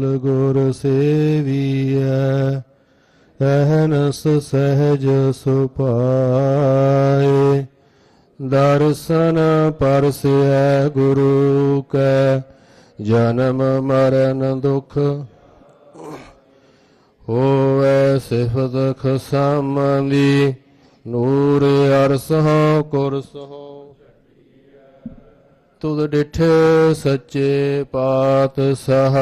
ਗੁਰ ਸੇਵੀਐ, ਅਹਨਸ ਸਹਿਜ ਸੁਪਾਏ। ਦਰਸ਼ਨ ਪਰਸੈ ਗੁਰੂ ਕੈ, ਜਨਮ ਮਰਨ ਦੁਖ ਹੋਵੇ ਸਿਫਤ ਖਸਮੰਦੀ, ਨੂਰ ਅਰਸਹੁ ਕੁਰਸਹੁ। ਤੁਧ ਡਿਠ ਸੱਚੇ ਪਾਤਸ਼ਾਹ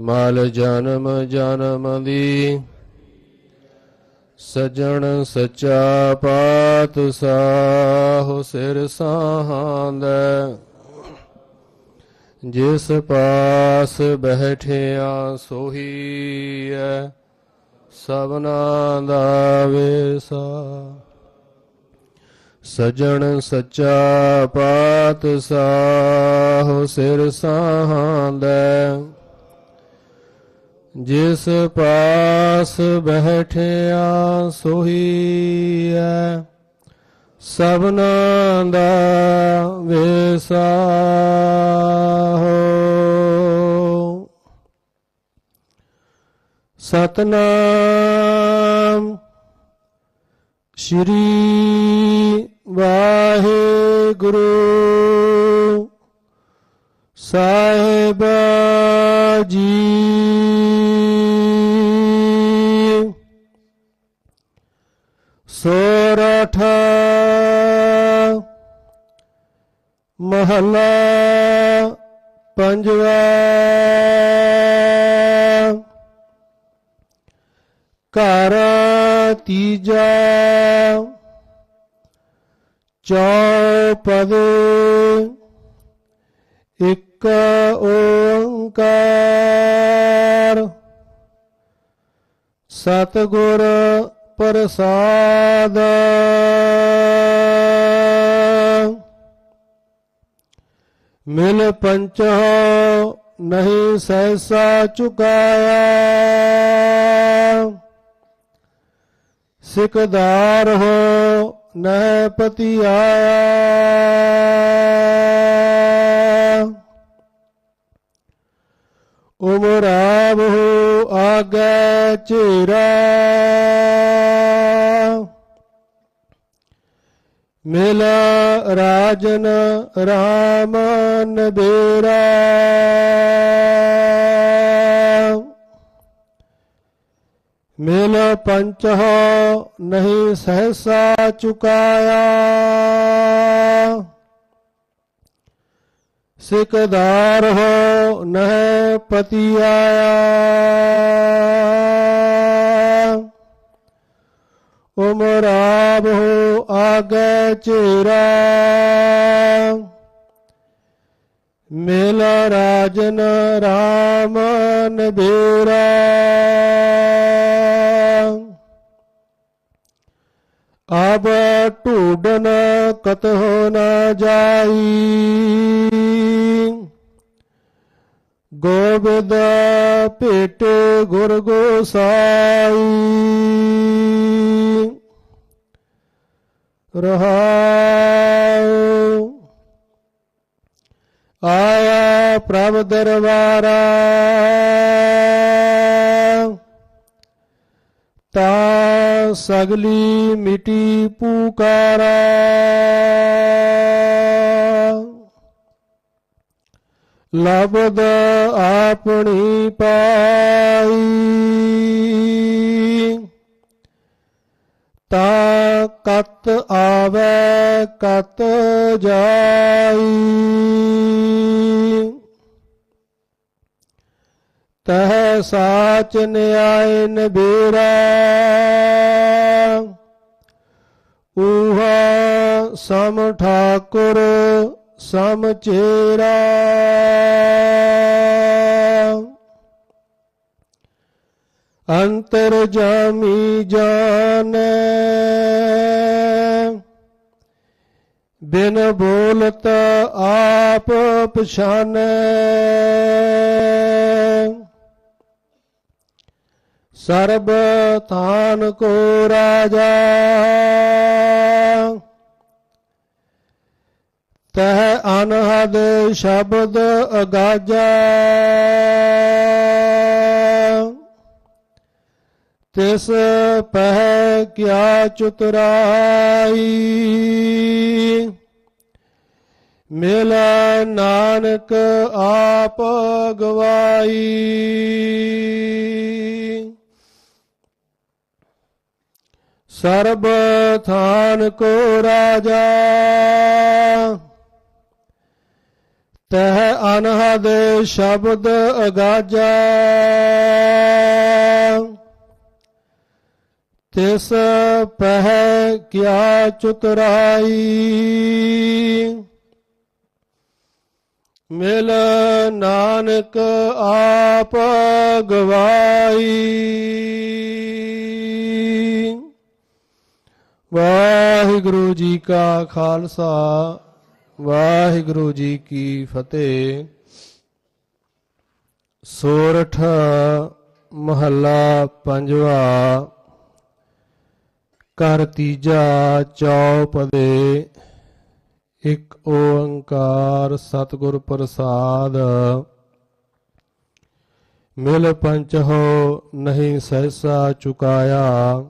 ਮਲ ਜਨਮ ਜਨਮ ਦੀ। ਸਜਣ ਸੱਚਾ ਪਾਤਸ਼ਾਹ ਸਿਰ ਸਾਹਾਂਦੈ। ਜਿਸ ਪਾਸ ਬਹਿਠਿਆ ਸੋਹੀ ਐ, ਸਭਨਾ ਦਾ ਵੇਸਾ। ਸਜਣ ਸੱਚਾ ਪਾਤਸ਼ਾਹ ਸਿਰ ਸਾਹਾਂਦੈ। ਜਿਸ ਪਾਸ ਬਹਿਠਿਆ ਸੋਹੀ ਐ ਸਭਨਾ ਦਾ ਵੇਸਾ ਹੋ ਸਤਨਾਮ ਸ਼੍ਰੀ ਵਾਹਿਗੁਰੂ। ਸਾਹਿਬ ਮਹੱਲਾ ਪੰਜਵਾ। ਘਰ ਤੀਜਾ। ਚੌਪਦ। ਇੱਕ ਓੰਕਾਰ। ਸਤਿਗੁਰ ਪ੍ਰਸਾਦ। ਮਿਲ ਪੰਚੋ ਨਹੀਂ ਸਹਿਸਾ ਚੁਕਾਇਆ। ਸਿਕਦਾਰ ਹੋ ਨਹਿ ਪਤੀ ਆਇਆ ਉਮਰਾਬ ਹੋ ਆਗੇ ਚੇਰਾ। ਮਿਲ ਰਾਜਨ ਰਾਮ ਨਬੇਰਾ ਮਿਲ ਪੰਚ ਹੋ ਨਹੀਂ ਸਹਸਾ ਚੁਕਾਇਆ। ਸਿਕਦਾਰ ਹੋ ਨਹਿ ਪਤੀ ਆਇਆ। ਉਮਰਾਬ ਹੋ ਆਗੇ ਚੇਰਾ। ਮਿਲ ਰਾਜਨ ਰਾਮ ਨਬੇਰਾ ਅਬ ਢੂਡਨ ਕਤਹੁ ਨ ਜਾਈ। ਗੋਬਿੰਦ ਭੇਟ ਗੁਰ ਗੋਸਾਈ। ਰਹਾਉ। ਆਇਆ ਪ੍ਰਭ ਦਰਬਾਰਾ। ਤਾ ਸਗਲੀ ਮਿਟੀ ਪੁਕਾਰਾ। ਲਬਦ ਆਪਣੀ ਪਾਈ। ਤਾ ਕਤ ਆਵੇ, ਕਤ ਜਾਈ। ਤਹ ਸਾਚ ਨਿਆਇ ਨਬੇਰਾ ਊਹਾ ਸਮ ਠਾਕੁਰ ਸਮ ਚੇਰਾ ਅੰਤਰ ਜਾਮੀ ਜਾਣੈ ਬਿਨ ਬੋਲਤ ਆਪ ਪਛਾਨੈ ਸਰਬ ਥਾਨ ਕੋ ਰਾਜਾ ਤਹ ਅਨਹਦ ਸ਼ਬਦ ਅਗਾਜਾ ਤਿਸ ਪਹਿ ਕਿਆ ਚੁਤਰਾਈ ਮਿਲ ਨਾਨਕ ਆਪ ਗਵਾਈ ਸਰਬ ਥਾਨ ਕੋ ਰਾਜਾ ਤਹ ਅਨਹਦ ਸ਼ਬਦ ਅਗਾਜਾ ਤਿਸ ਪਹਿ ਕਿਆ ਚੁਤਰਾਈ ਮਿਲ ਨਾਨਕ ਆਪ ਗਵਾਈ ਵਾਹਿਗੁਰੂ ਜੀ ਕਾ ਖਾਲਸਾ ਵਾਹਿਗੁਰੂ ਜੀ ਕੀ ਫਤਿਹ। ਸੋਰਠ, ਮਹੱਲਾ ਪੰਜਵਾ ਕਰ ਤੀਜਾ ਚੌਪਦੇ ਇੱਕ ਓੰਕਾਰ ਸਤਿਗੁਰ ਪ੍ਰਸਾਦ। ਮਿਲ ਪੰਚ ਹੋ ਨਹੀਂ ਸਹਿਸਾ ਚੁਕਾਇਆ,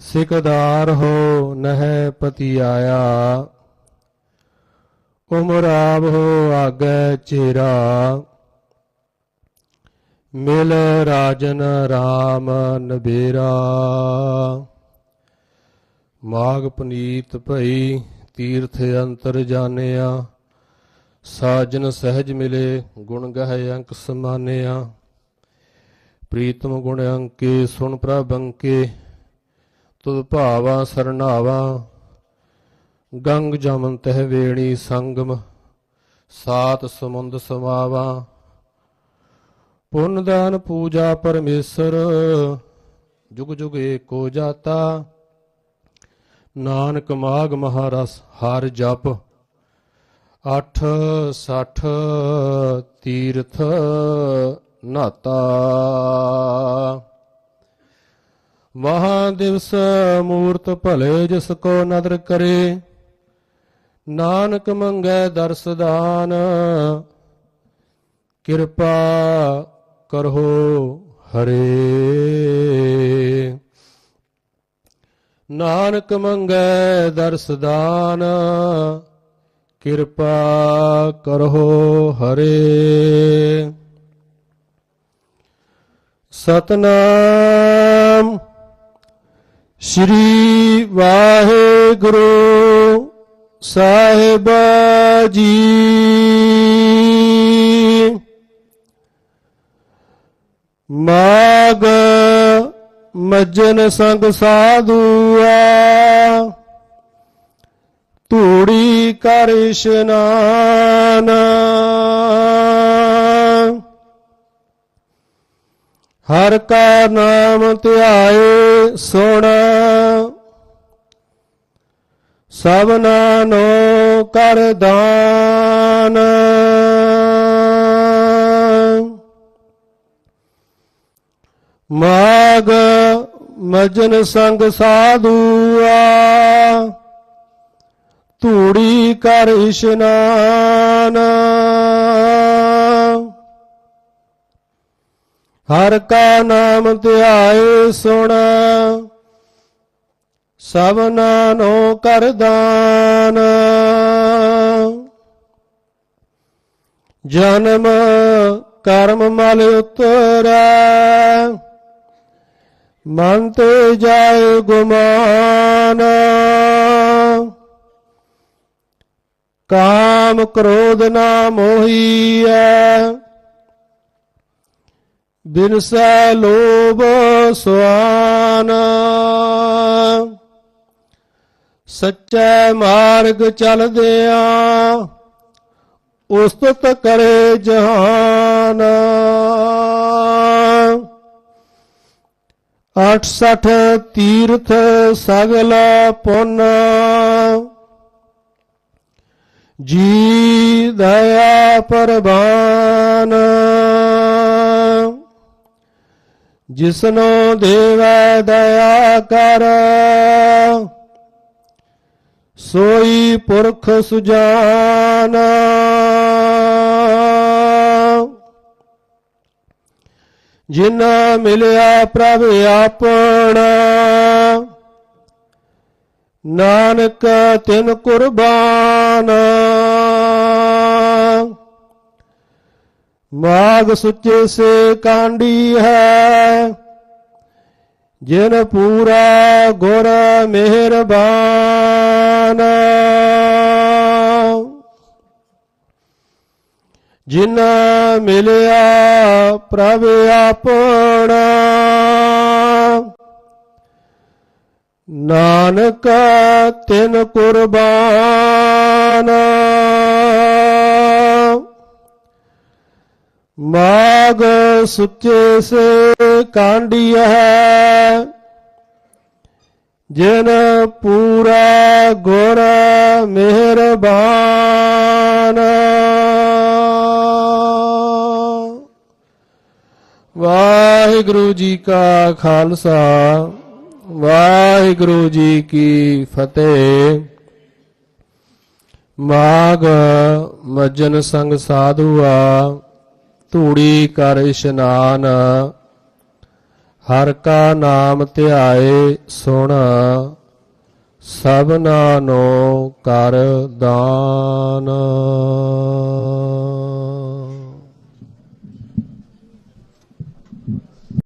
ਸਿਕਦਾਰ ਹੋ ਨਹਿ ਪਤੀ ਆਇਆ ਉਮਰਾਬ ਹੋ ਆਗੇ ਚੇਰਾ, ਮਿਲ ਰਾਜਨ RAM ਨਬੇਰਾ ਮਾਗ ਪਨੀਤ ਭਈ ਤੀਰਥ ਅੰਤਰ ਜਾਣਿਆ, ਸਾਜਨ ਸਹਿਜ ਮਿਲੇ ਗੁਣ ਗਹਿ ਅੰਕ ਸਮਾਨਿਆ ਪ੍ਰੀਤਮ ਗੁਣ ਅੰਕੇ ਸੁਣ ਪ੍ਰਭ ਅੰਕੇ, ਤੁਧ ਭਾਵਾ ਸਰਨਾਵਾ ਗੰਗ ਜਮਨ ਤਹਿ ਵੇਣੀ ਸੰਗਮ, ਸਾਤ ਸਮੁੰਦ ਸਮਾਵਾ। ਪੁੰਨ ਦਾਨ ਪੂਜਾ ਪਰਮੇਸ਼ਰ, ਜੁਗ ਜੁਗ ਏਕੋ ਜਾਤਾ। ਨਾਨਕ ਮਾਗ ਮਹਾਰਸ ਹਰ ਜਪ। 8 60 ਤੀਰਥ ਨਾਤਾ। ਮਹਾ ਦਿਵਸ ਮੂਰਤ ਭਲੇ ਜਿਸ ਕੋ ਨਦਰ ਕਰੇ। ਨਾਨਕ ਮੰਗੈ ਦਰਸਦਾਨ ਕਿਰਪਾ ਕਰੋ ਹਰੇ। ਨਾਨਕ ਮੰਗੈ ਦਰਸਦਾਨ ਕਿਰਪਾ ਕਰੋ ਹਰੇ। ਸਤਨਾਮ ਸ੍ਰੀ ਵਾਹਿਗੁਰੂ। ਸਾਹਿਬ ਜੀ। ਮਾਗ ਮੱਜਨ ਸੰਗ ਸਾਧੂਆ। ਧੂੜੀ ਕਰ ਇਸ਼ਨਾਨ। ਹਰ ਕਾ ਨਾਮ ਧਿਆਏ ਸੋਣਾ। ਸਭਨਾ ਨੋ ਕਰ ਦਾਨ। ਮਾਗ ਮਜਨ ਸੰਗ ਸਾਧੂਆ, ਧੂੜੀ ਕਰ ਇਸ਼ਨਾਨ। ਹਰ ਕਾ ਨਾਮ ਧਿਆਏ ਸੁਣਾ। ਸਭਨਾ ਨੋ ਕਰ ਜਨਮ ਕਰਮ ਮਲ ਉਤਰੈ ਮਨ ਤੇ ਜਾਏ ਗੁਮਾਨ। ਕਾਮ ਕ੍ਰੋਧ ਨਾ ਮੋਹੀਐ ਬਿਨਸੈ ਲੋਭ ਸੁਆਨ। ਸੱਚੇ ਮਾਰਗ ਚਲਦਿਆਂ ਉਸਤਤ ਕਰੇ ਜਹਾਨ। 68 ਤੀਰਥ ਸਗਲ ਪੁੰਨ। ਜੀ ਦਇਆ ਪਰਬਾਨ ਜਿਸਨੋ ਦੇਵੈ ਦਇਆ ਕਰ। ਸੋਈ ਪੁਰਖ ਸੁਜਾਨਾ। ਜਿਨਾ ਮਿਲਿਆ ਪ੍ਰਭ ਆਪਣਾ। ਨਾਨਕ ਤਿਨ ਕੁਰਬਾਨ। ਮਾਗ ਸੁੱਚੇ ਸੇ ਕਾਂਡੀ ਹੈ। ਜਿਨ ਪੂਰਾ ਗੁਰ ਮਿਹਰਬਾਨ। ਜਿਨ ਮਿਲਿਆ ਪ੍ਰਭ ਆਪਣਾ। ਨਾਨਕ ਤਿਨ ਕੁਰਬਾਨ। ਮਾਗ ਸੁੱਚੇ ਸੇ ਕਾਂਡੀ ਹੈ। ਜਿਨ ਪੂਰਾ ਗੁਰ ਮਿਹਰਬਾਨ। ਵਾਹਿਗੁਰੂ ਜੀ ਕਾ ਖਾਲਸਾ, ਵਾਹਿਗੁਰੂ ਜੀ ਕੀ ਫਤਿਹ। ਮਾਗ ਮਜਨ ਸੰਗ ਸਾਧੂਆ ਧੂੜੀ ਕਰ ਇਸ਼ਨਾਨ ਹਰ ਕਾ ਨਾਮ ਧਿਆਏ ਸੁਣ ਸਭਨਾ ਨੋ ਕਰ ਦਾਨ।